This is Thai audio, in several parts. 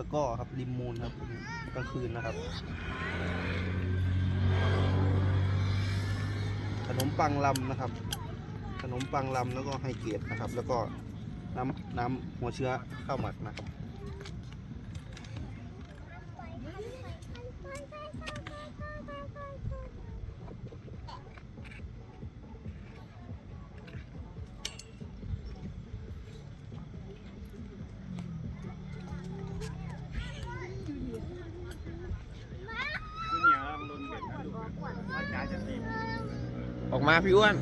ตะก้อครับริมมูลครับกลางคืนนะครับ ขนมปังลำนะครับ ขนมปังลำแล้วก็ไฮเกรดนะครับ แล้วก็น้ำน้ำหัวเชื้อข้าวหมักนะครับ ออกมาพี่อ้วน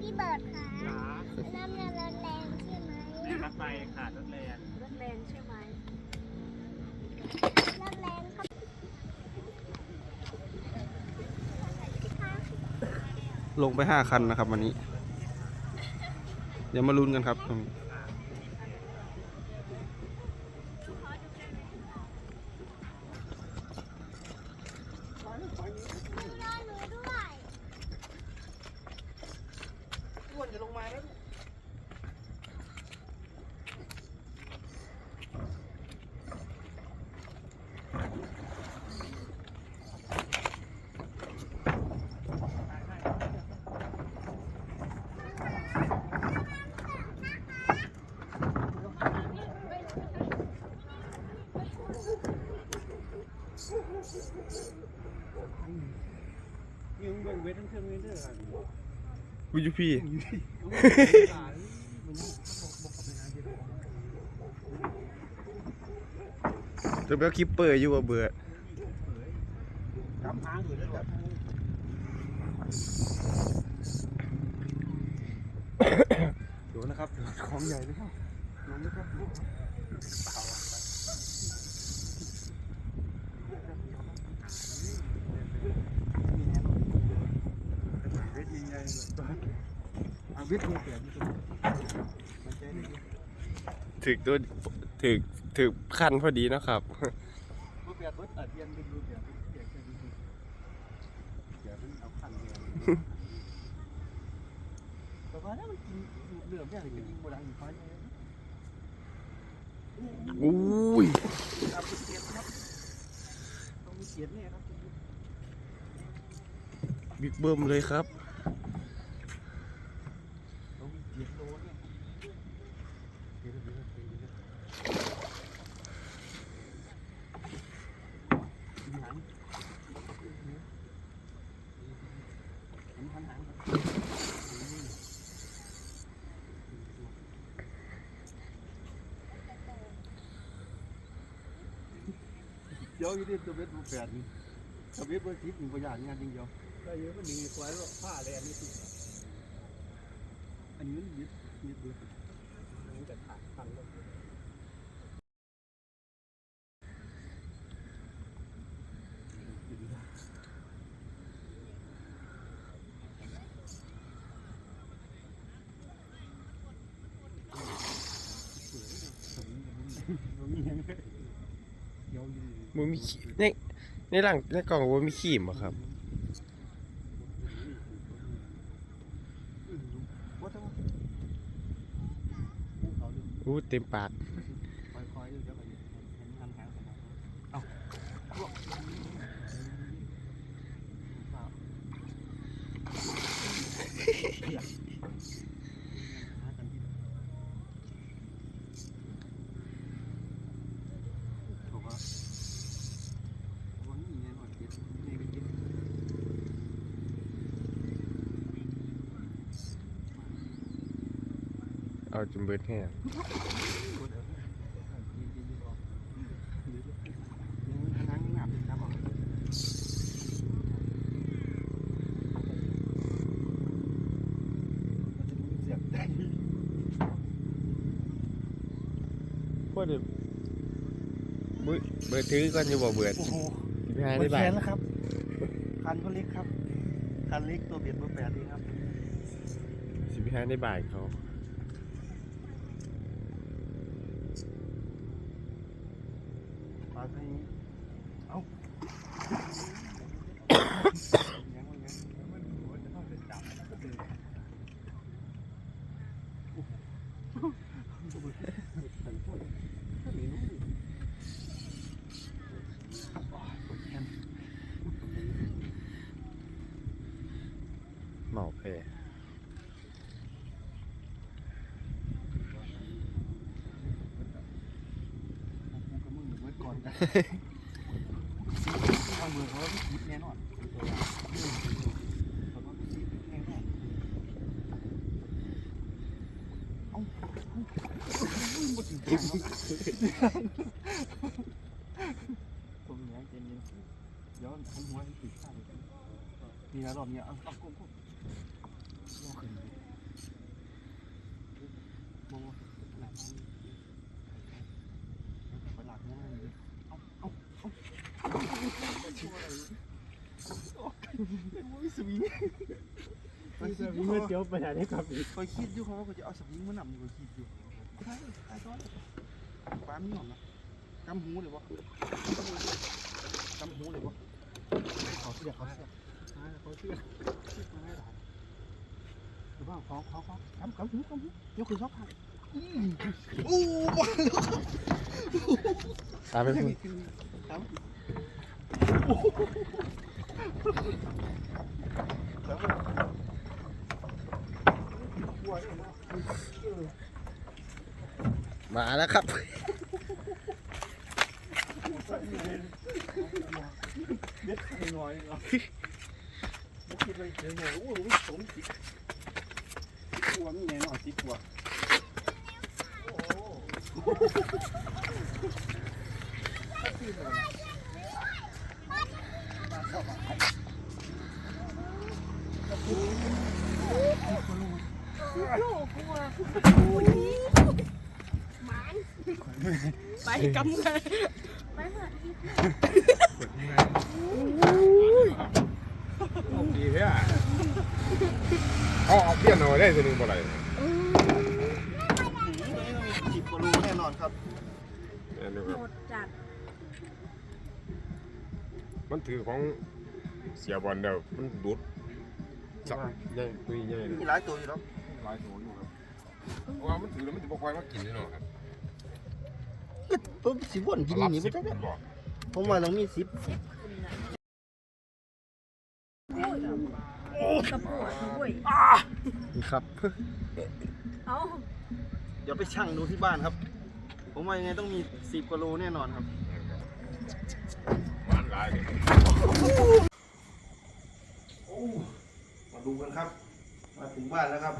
พี่เบิร์ดค่ะจ๋าน้ำมันแรงใช่ไหมนี่รถไฟขาดรถแรงรถแรงใช่ไหมรถแรงครับ ลงไปห้าคันนะครับวันนี้ เดี๋ยวมาลุ้นกันครับ มีรอหนูด้วย อ้วนจะลงมาแล้ว ยังเบิ่งเบ็ดทั้งเทิงเลยเด้อครับวิจูพี่จะเบลคิปเปอร์อยู่ว่าเบื่อกำหางอยู่แล้วแบบดูนะครับ ของใหญ่เลยครับลงนะครับ เบ็ดยิงใหญ่เลยเอาเบ็ดตัวเปียกที่สุดมันใจดี ถึกตัวถึกถึกคันพอดีเนาะครับตัวเปียกรถตัดเย็นเป็นตัวเปียกเปียกแค่ดีเดี๋ยวมันเอาขันเดียวแต่ว่าถ้ามันกินเหลือมเนี่ยจะกินโบราณอยู่ฟ้าเนี่ยอุ้ยเอาไปเกียรครับต้องมีเกียรเนี่ยครับบิ๊กเบิ้มเลยครับ ต้องมีเกียรโลเนี่ยเกียรเกียรเกียรเกียรหางหางหาง เดี๋ยวอยู่ที่ตัวเบ็ดตัวแปดนี่ตัวเบ็ดตัวสิบนี่ประหยัดงานจริงเดียวได้เยอะก็หนึ่งควายว่าผ้าแรงนี่สิอันนี้มันยึดยึดดูมันจะขาดพันลง มันมีขีในในหลังในกล่องว่ามีขีมเหรอครับอู้เต็มปาก เอาจนเบิดแห้งพวกเดี๋ยวเบิดเบิดถือก่อนอยู่บ่เบิดโอ้โหพี่ฮายหมได้ดบ่าแขยนแล้วครับ คันก็เล็กครับ คันเล็กตัวเบ็ดเบอร์แปดนี่ครับ สิพี่ฮายได้บ่ายเขาปลา ใส่เอายังไงยังมันหัวจะต้องเป็นจับก็เป็นสันพูดก็มีนู้น เมาเพ กูกับมึงเมื่อก่อนกันทางเมืองเขาไม่คิดแน่นอนเขาก็คิดแน่นอนเอ้ามาถึงทางแล้วผม อยากเจนยินย้อนทั้งหัวให้ติดข้างนี่นะรอบนี้เอาเอาก้มก้มยกขึ้นมองหลังไปหลักนั่นเลยเอาเอาเอา สวอะไรโอ้ยสวิงไปสวิงเมื่อเดียวไปไหนได้ครับคอยคิดอยู่เขาว่าเขาจะเอาสวิงมานำคอยคิดอยู่ใช่ใช่ซ้อนปลานนี่หรอนะกำหูเลยวะกำหูเลยวะเขาเสียขาเสียขาเสียมาได้หรอหรือว่าขาเขาเขากำกำหูกำหูยกขึ้นซอกขาโอ้บ้าแล้วตามไปพูดครับแล้ มาแล้วครับ เด็ดไข่น้อยเนาะบุคิดไปเจอหน่อยโอ้โหสมจิตกลัวมีแน่นอนจิตกลัวโอ้โหไป กำเลยไปเถอะดีแท้เอาเอาเพี้ยนเอาได้ทีนึงบ่ไรสิบกว่ารูแน่นอนครับนี่ครับหมดจัดมันถือของเสียบอลเดียวมันดูดจับใหญ่ตุยใหญ่เลยมีหลายตัวอยู่แล้วหลายตัวอยู่ครับเพราะว่ามันถือแล้วมันจะบ่ค่อยมากินนี่เนาะครับ ปุ๊บสิบวนกินนี่ไม่ใช่รับสิบบ่ผมว่าต้องมีสิบกระปวดด้วยครับ เอาเดี๋ยวไปชั่งดูที่บ้านครับ ผมว่ายังไงต้องมีสิบกว่ารูแน่นอนครับหวานหลายเลยโอ้มาดูกันครับ มาถึงบ้านแล้วครับ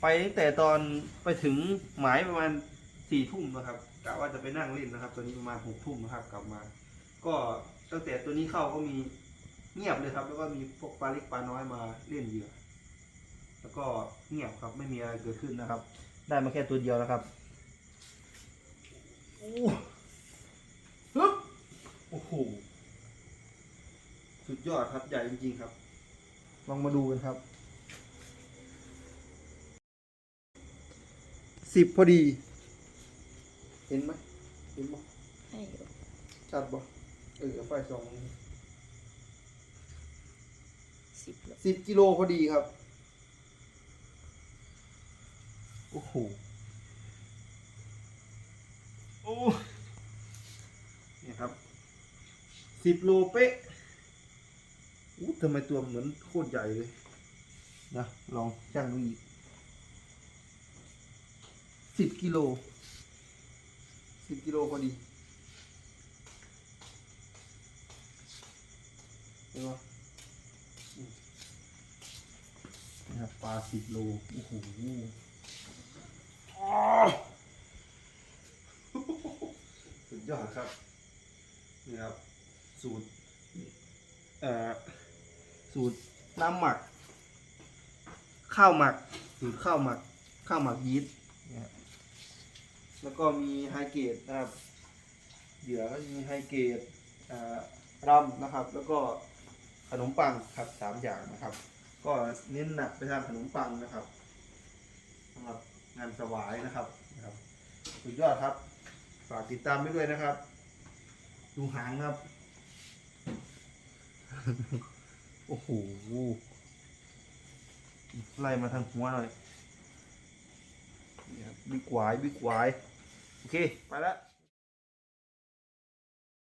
ไปตั้งแต่ตอนไปถึงหมายประมาณ สี่ทุ่มนะครับกะว่าจะไปนั่งเล่นนะครับตอนนี้ประมาณหกทุ่มนะครับ กลับมา ก็ตั้งแต่ตัวนี้เข้าก็มีเงียบเลยครับ แล้วก็มีพวกปลาเล็กปลาน้อยมาเล่นเหยื่อแล้วก็เงียบครับไม่มีอะไรเกิดขึ้นนะครับ ได้มาแค่ตัวเดียวแล้วครับโอ้ฮึบโอ้โหสุดยอดครับใหญ่จริงๆครับ ลองมาดูกันครับสิบพอดี เห็นไหมเห็นบ่ให้อยู่ชัดบ่เออไฟสองสิบโลสิบกิโลพอดีครับ โอ้โห โอ้เนี่ยครับสิบโลเป๊ะอู้ทำไมตัวเหมือนโคตรใหญ่เลย นะ ลองช่างดูอีกสิบกิโล สิบกิโลพอดีเห็นปะอืมนะครับปลาสิบโลโอ้โหอ้าวสุดยอดครับนี่ครับ สูตรเอ่อสูตรน้ำหมัก ข้าวหมักสูตรข้าวหมัก ข้าวหมักยีสต์นะครับ แล้วก็มีไฮเกรดนะครับ เหยื่อก็จะมีไฮเกรดอ่ารัมนะครับ แล้วก็ขนมปังครับสามอย่างนะครับ ก็เน้นหนักไปทางขนมปังนะครับสำหรับงานสวายนะครับนะครับสุดยอดครับ ฝากติดตามไปด้วยนะครับ ดูหางครับ โอ้โหไล่มาทางหัวหน่อยนี่ครับบิ๊กหวายบิ๊กหวาย โอเค ไปแล้ว